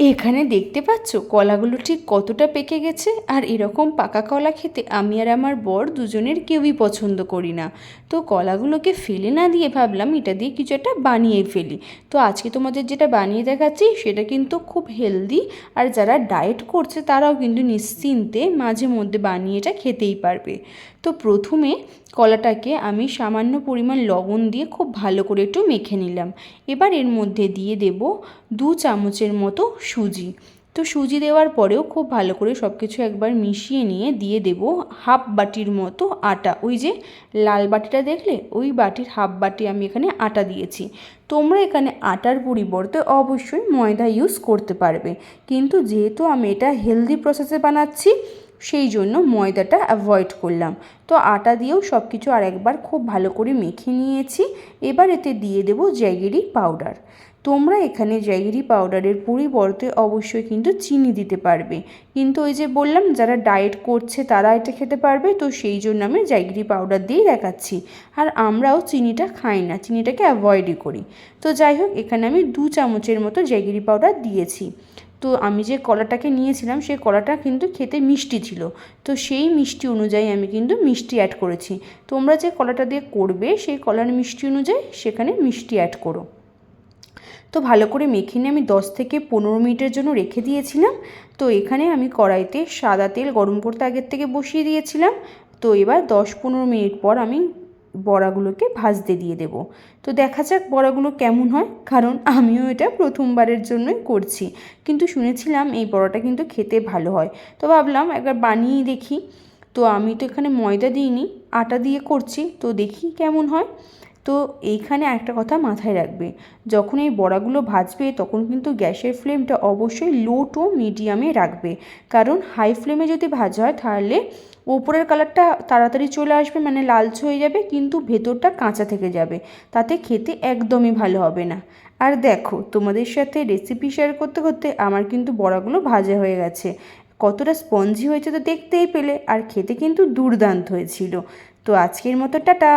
এখানে দেখতে পাচ্ছ কলাগুলো ঠিক কতটা পেকে গেছে আর এরকম পাকা কলা খেতে আমি আর আমার বর দুজনের কেউই পছন্দ করি না। তো কলাগুলোকে ফেলে না দিয়ে ভাবলাম এটা দিয়ে কিছু একটা বানিয়ে ফেলি। তো আজকে তোমাদের যেটা বানিয়ে দেখাচ্ছি সেটা কিন্তু খুব হেলদি আর যারা ডায়েট করছে তারাও কিন্তু নিশ্চিন্তে মাঝে মধ্যে বানিয়ে এটা খেতেই পারবে। তো প্রথমে কলাটাকে আমি সামান্য পরিমাণ লবণ দিয়ে খুব ভালো করে একটু মেখে নিলাম। এবার এর মধ্যে দিয়ে দেব দু চামচের মতো সুজি। তো সুজি দেওয়ার পরেও খুব ভালো করে সব কিছু একবার মিশিয়ে নিয়ে দিয়ে দেব হাফ বাটির মতো আটা। ওই যে লাল বাটিটা দেখলে? ওই বাটির হাফ বাটি আমি এখানে আটা দিয়েছি। তোমরা এখানে আটার পরিবর্তে অবশ্যই ময়দা ইউজ করতে পারবে। কিন্তু যেহেতু আমি এটা হেলদি প্রসেসে বানাচ্ছি সেই জন্য ময়দাটা অ্যাভয়েড করলাম। তো আটা দিয়েও সব কিছু আর একবার খুব ভালো করে মেখে নিয়েছি। এবার এতে দিয়ে দেবো জ্যাগেরি পাউডার তোমরা এখানে জ্যাগেরি পাউডারের পরিবর্তে অবশ্যই কিন্তু চিনি দিতে পারবে। কিন্তু ওই যে বললাম, যারা ডায়েট করছে তারা এটা খেতে পারবে, তো সেই জন্য আমি জ্যাগেরি পাউডার দিয়েই দেখাচ্ছি। আর আমরাও চিনিটা খাই না, চিনিটাকে অ্যাভয়েডই করি। তো যাই হোক, এখানে আমি দু চামচের মতো জ্যাগেরি পাউডার দিয়েছি। তো আমি যে কলাটাকে নিয়েছিলাম, সেই কলাটা কিন্তু খেতে মিষ্টি ছিল। তো সেই মিষ্টি অনুযায়ী আমি কিন্তু মিষ্টি অ্যাড করেছি। তোমরা যে কলাটা দিয়ে করবে, সেই কলার মিষ্টি অনুযায়ী সেখানে মিষ্টি অ্যাড করো। তো ভালো করে মেখে নিয়ে আমি দশ থেকে পনেরো মিনিটের জন্য রেখে দিয়েছিলাম। তো এখানে আমি কড়াইতে সাদা তেল গরম করতে আগের থেকে বসিয়ে দিয়েছিলাম। তো এবার দশ পনেরো মিনিট পর আমি বড়াগুলোকে ভাজতে দিয়ে দেব। তো দেখা যাক বড়াগুলো কেমন হয়, কারণ আমিও এটা প্রথমবারের জন্যই করছি। কিন্তু শুনেছিলাম এই বড়াটা কিন্তু খেতে ভালো হয়। তো ভাবলাম একবার বানিয়ে দেখি। তো আমি তো এখানে ময়দা দিইনি, আটা দিয়ে করছি। তো দেখি কেমন হয়। তো এইখানে একটা কথা মাথায় রাখবে, যখন এই বড়াগুলো ভাজবে তখন কিন্তু গ্যাসের ফ্লেমটা অবশ্যই লো টু মিডিয়ামে রাখবে। কারণ হাই ফ্লেমে যদি ভাজা হয় তাহলে ওপরের কালারটা তাড়াতাড়ি চলে আসবে মানে লালচে হয়ে যাবে, কিন্তু ভেতরটা কাঁচা থেকে যাবে। তাতে খেতে একদমই ভালো হবে না। আর দেখো, তোমাদের সাথে রেসিপি শেয়ার করতে করতে আমার কিন্তু বড়াগুলো ভাজা হয়ে গেছে। কতটা স্পঞ্জি হয়েছে তো দেখতেই পেলে, আর খেতে কিন্তু দুর্দান্ত হয়েছিল। তো আজকের মতো, টাটা!